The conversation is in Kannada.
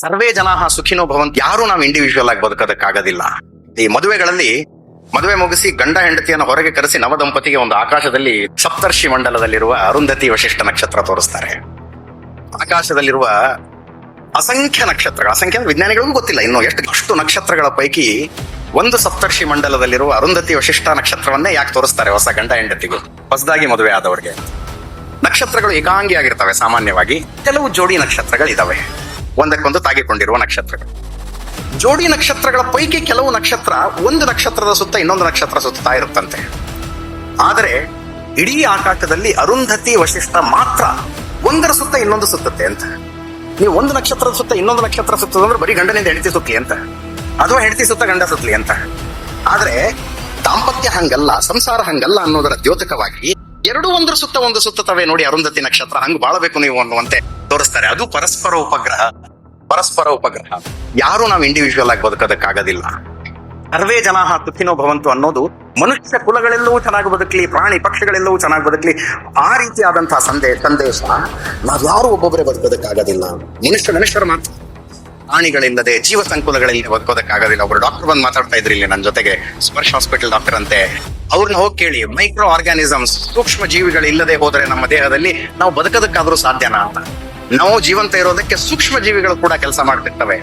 ಸರ್ವೇ ಜನ ಸುಖಿನೋ ಭವಂತ್. ಯಾರು ನಾವು ಇಂಡಿವಿಜುವಲ್ ಆಗಿ ಬದುಕೋದಕ್ಕಾಗೋದಿಲ್ಲ. ಈ ಮದುವೆಗಳಲ್ಲಿ ಮದುವೆ ಮುಗಿಸಿ ಗಂಡ ಹೆಂಡತಿಯನ್ನು ಹೊರಗೆ ಕರೆಸಿ ನವದಂಪತಿಗೆ ಒಂದು ಆಕಾಶದಲ್ಲಿ ಸಪ್ತರ್ಷಿ ಮಂಡಲದಲ್ಲಿರುವ ಅರುಂಧತಿ ವಶಿಷ್ಠ ನಕ್ಷತ್ರ ತೋರಿಸ್ತಾರೆ. ಆಕಾಶದಲ್ಲಿರುವ ಅಸಂಖ್ಯ ನಕ್ಷತ್ರಗಳು, ಅಸಂಖ್ಯ ವಿಜ್ಞಾನಿಗಳಿಗೂ ಗೊತ್ತಿಲ್ಲ. ಇನ್ನು ಎಷ್ಟು ಅಷ್ಟು ನಕ್ಷತ್ರಗಳ ಪೈಕಿ ಒಂದು ಸಪ್ತರ್ಷಿ ಮಂಡಲದಲ್ಲಿರುವ ಅರುಂಧತಿ ವಶಿಷ್ಠ ನಕ್ಷತ್ರವನ್ನೇ ಯಾಕೆ ತೋರಿಸ್ತಾರೆ ಹೊಸ ಗಂಡ ಹೆಂಡತಿಗೂ? ಹೊಸದಾಗಿ ಮದುವೆ ಆದವರಿಗೆ. ನಕ್ಷತ್ರಗಳು ಏಕಾಂಗಿಯಾಗಿರ್ತವೆ ಸಾಮಾನ್ಯವಾಗಿ. ಕೆಲವು ಜೋಡಿ ನಕ್ಷತ್ರಗಳಿದಾವೆ. ಒಂದಕ್ಕೊಂದು ತಾಗಿಕೊಂಡಿರುವ ನಕ್ಷತ್ರಗಳು. ಜೋಡಿ ನಕ್ಷತ್ರಗಳ ಪೈಕಿ ಕೆಲವು ನಕ್ಷತ್ರ ಒಂದು ನಕ್ಷತ್ರದ ಸುತ್ತ ಇನ್ನೊಂದು ನಕ್ಷತ್ರ ಸುತ್ತಾ ಇರುತ್ತಂತೆ. ಆದರೆ, ಇಡೀ ಆಕಾಶದಲ್ಲಿ ಅರುಂಧತಿ ವಶಿಷ್ಠ ಮಾತ್ರ ಒಂದರ ಸುತ್ತ ಇನ್ನೊಂದು ಸುತ್ತುತ್ತೆ ಅಂತ. ನೀವು ಒಂದು ನಕ್ಷತ್ರದ ಸುತ್ತ ಇನ್ನೊಂದು ನಕ್ಷತ್ರ ಸುತ್ತದಂದ್ರೆ ಬರೀ ಗಂಡನಿಂದ ಹೆಂಡತಿ ಸುತ್ತಲಿ ಅಂತ. ಅಥವಾ ಹೆಂಡತಿ ಸುತ್ತ ಗಂಡ ಸುತ್ತಲಿ ಅಂತ. ಆದರೆ, ದಾಂಪತ್ಯ ಹಂಗಲ್ಲ, ಸಂಸಾರ ಹಂಗಲ್ಲ ಅನ್ನೋದರ ದ್ಯೋತಕವಾಗಿ ಎರಡು ಒಂದರ ಸುತ್ತ ಒಂದು ಸುತ್ತತವೆ ನೋಡಿ ಅರುಂಧತಿ ನಕ್ಷತ್ರ. ಹಂಗೆ ಬಾಳಬೇಕು ನೀವು ಅನ್ನುವಂತೆ ತೋರಿಸ್ತಾರೆ. ಅದು ಪರಸ್ಪರ ಉಪಗ್ರಹ. ಪರಸ್ಪರ ಉಪಗ್ರಹ. ಯಾರು ನಾವು ಇಂಡಿವಿಜುವಲ್ ಆಗಿ ಬದುಕೋದಕ್ಕಾಗೋದಿಲ್ಲ. ಸರ್ವೇ ಜನ ಸುಖಿನೋ ಭವಂತು ಅನ್ನೋದು ಮನುಷ್ಯ ಕುಲಗಳೆಲ್ಲವೂ ಚೆನ್ನಾಗಿ ಬದುಕಲಿ, ಪ್ರಾಣಿ ಪಕ್ಷಿಗಳೆಲ್ಲವೂ ಚೆನ್ನಾಗಿ ಬದುಕಲಿ, ಆ ರೀತಿಯಾದಂತಹ ಸಂದೇಶ ಸಂದೇಶ ನಾವ್ಯಾರು ಒಬ್ಬೊಬ್ಬರೇ ಬದುಕೋದಕ್ಕಾಗೋದಿಲ್ಲ. ಮನುಷ್ಯ ಮನುಷ್ಯರು ಮಾತ್ರ. ಪ್ರಾಣಿಗಳಿಲ್ಲದೆ, ಜೀವ ಸಂಕುಲಗಳಿಲ್ಲದೆ ಬದುಕೋದಕ್ಕಾಗೋದಿಲ್ಲ. ಒಬ್ರು ಡಾಕ್ಟರ್ ಬಂದು ಮಾತಾಡ್ತಾ ಇದ್ರಿ ಇಲ್ಲಿ ನನ್ನ ಜೊತೆಗೆ. ಸ್ಪರ್ಶ ಹಾಸ್ಪಿಟಲ್ ಡಾಕ್ಟರ್ ಅಂತೆ. ಅವ್ರನ್ನ ಹೋಗಿ ಕೇಳಿ ಮೈಕ್ರೋ ಆರ್ಗಾನಿಸಮ್ಸ್ ಸೂಕ್ಷ್ಮ ಜೀವಿಗಳಿಲ್ಲದೆ ಹೋದರೆ ನಮ್ಮ ದೇಹದಲ್ಲಿ ನಾವು ಬದುಕೋದಕ್ಕಾದ್ರೂ ಸಾಧ್ಯನಾ ಅಂತ. ನಾವು ಜೀವಂತ ಇರೋದಕ್ಕೆ ಸೂಕ್ಷ್ಮ ಜೀವಿಗಳು ಕೂಡ ಕೆಲಸ ಮಾಡ್ತಿರ್ತವೆ.